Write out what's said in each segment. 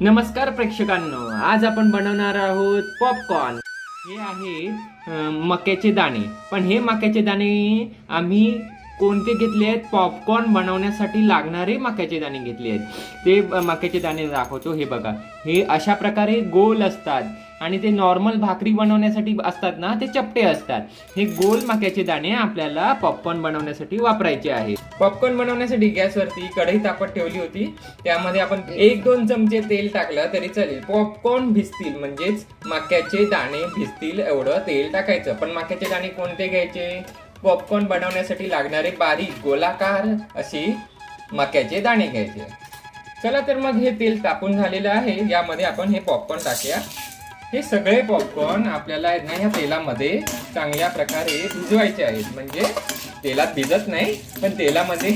नमस्कार प्रेक्षकांनो आज आपण बनवणार आहोत पॉपकॉर्न हे आहे मक्याचे दाणे. पण हे मक्याचे दाणे आम्ही कोणते घेतले आहेत? पॉपकॉर्न बनवण्यासाठी लागणारे मक्याचे दाणे घेतले आहेत. ते मक्याचे दाणे दाखवतो. हे बघा. हे अशा प्रकारे गोल असतात. आणि ते नॉर्मल भाकरी बनवण्यासाठी असतात ना ते चपटे असतात. हे गोल मक्याचे दाणे आपल्याला पॉपकॉर्न बनवण्यासाठी वापरायचे आहे. पॉपकॉर्न बनवण्यासाठी गॅसवरती कढई तापत ठेवली होती. त्यामध्ये आपण एक दोन चमचे तेल टाकलं तरी चालेल. पॉपकॉर्न भिजतील म्हणजेच मक्याचे दाणे भिजतील एवढं तेल टाकायचं. पण मक्याचे दाणे कोणते घ्यायचे? पॉपकॉर्न बनवण्यासाठी लागणारे बारीक गोलाकार अशी मक्याचे दाणे घ्यायचे. चला तर मग हे तेल तापून झालेलं आहे. यामध्ये आपण हे पॉपकॉर्न टाकूया. हे सगळे पॉपकॉर्न आपल्याला ना ह्या तेलामध्ये चांगल्या प्रकारे भिजवायचे आहेत. म्हणजे तेलात भिजत नाही पण तेलामध्ये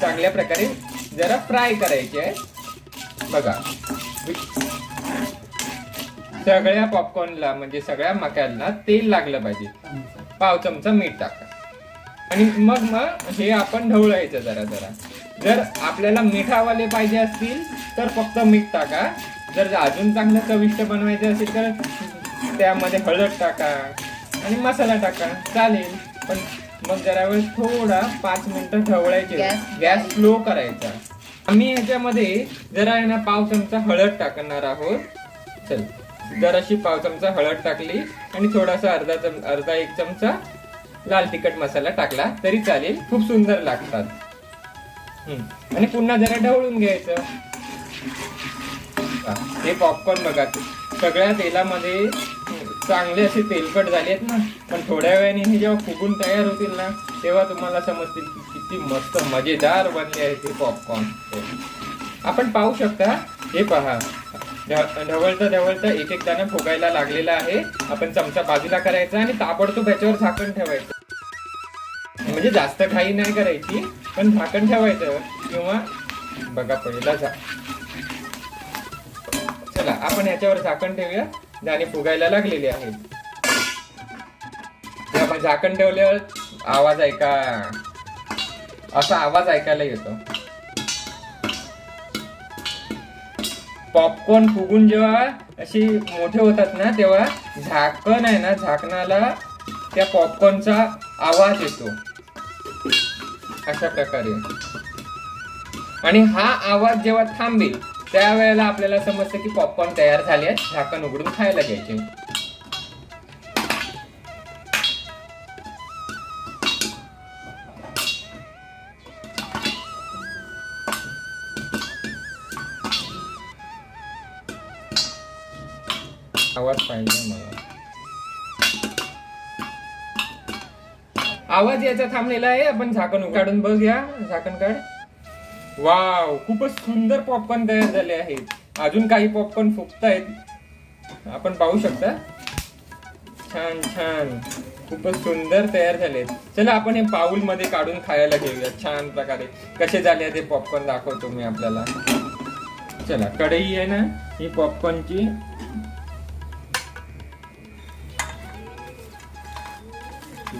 चांगल्या प्रकारे जरा फ्राय करायचे आहे बघा. सगळ्या पॉपकॉर्नला म्हणजे सगळ्या मक्याला तेल लागलं पाहिजे. पाव चमचा मीठ टाका. आणि मग मग हे आपण ढवळायचं जरा जरा. जर आपल्याला मिठावाले पाहिजे असतील तर फक्त मीठ टाका. जर अजून चांगलं चविष्ट बनवायचं असेल तर त्यामध्ये हळद टाका आणि मसाला टाका. चालेल. पण मग जरा वेळ थोडा पाच मिनिटं ढवळायचे गॅस- स्लो करायचा. आम्ही ह्याच्यामध्ये जरा आहे ना पाव चमचा हळद टाकणार आहोत. चल. जराशी पाव चमचा हळद टाकली आणि थोडासा अर्धा चम अर्धा एक चमचा लाल तिखट मसाला टाकला तरी चालेल. खूप सुंदर लागतात. आणि पुन्हा जरा ढवळून घ्यायचं. हे पॉपकॉर्न बघा सगळ्या तेलामध्ये चांगले असे तेलकट झाले आहेत ना पण थोड्या वेळाने हे जेव्हा फुगून तयार होतील ना तेव्हा तुम्हाला समजतील की किती मस्त मजेदार बनले आहेत हे पॉपकॉर्न आपण पाहू शकता हे पहा ढवळता ढवळता एक एक दाणा फुगायला लागलेला आहे. आपण चमचा बाजूला करायचा आणि ताबडतोब याच्यावर झाकण ठेवायचं. म्हणजे जास्त काही नाही करायची पण झाकण ठेवायचं किंवा बघा पहिला झा चला आपण याच्यावर झाकण ठेवूया दाणे फुगायला लागलेले आहेत आपण झाकण ठेवल्यावर आवाज ऐका. असा आवाज ऐकायला येतो. पॉपकॉर्न फुगून जेव्हा अशी मोठे होतात ना तेव्हा झाकण आहे ना झाकणाला त्या पॉपकॉर्नचा आवाज येतो. अशा प्रकारे. आणि हा आवाज जेव्हा थांबेल त्यावेळेला आपल्याला समजतं की पॉपकॉर्न तयार झाले आहेत झाकण उघडून खायला घ्यायचे. आवाज पाहिजे मला. आवाज याचा थांबलेला आहे. आपण झाकण काढून बघूया. झाकण काढ. वाव खूपच सुंदर पॉपकॉर्न तयार झाले आहेत अजून काही पॉपकॉर्न फुगतायत. आपण पाहू शकता. छान छान. खूपच सुंदर तयार झालेत चला आपण हे पाऊल मध्ये काढून खायला घेऊया. छान प्रकारे. कसे झाले ते पॉपकॉर्न दाखवतो मी आपल्याला. चला कढई आहे ना ही पॉपकॉर्नची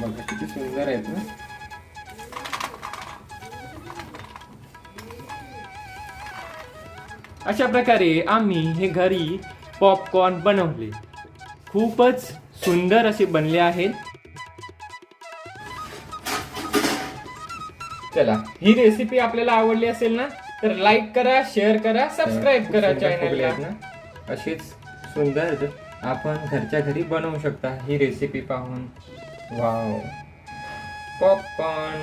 बघा किती सुंदर आहेत ना अशा प्रकारे आम्ही हे घरी पॉपकॉर्न बनवले. खूपच सुंदर असे बनले आहेत. चला ही रेसिपी आपल्याला आवडली असेल ना तर लाईक करा शेअर करा सबस्क्राईब करा चॅनलला अशीच सुंदर आपण घरच्या घरी बनवू शकता ही रेसिपी पाहून. Wow popcorn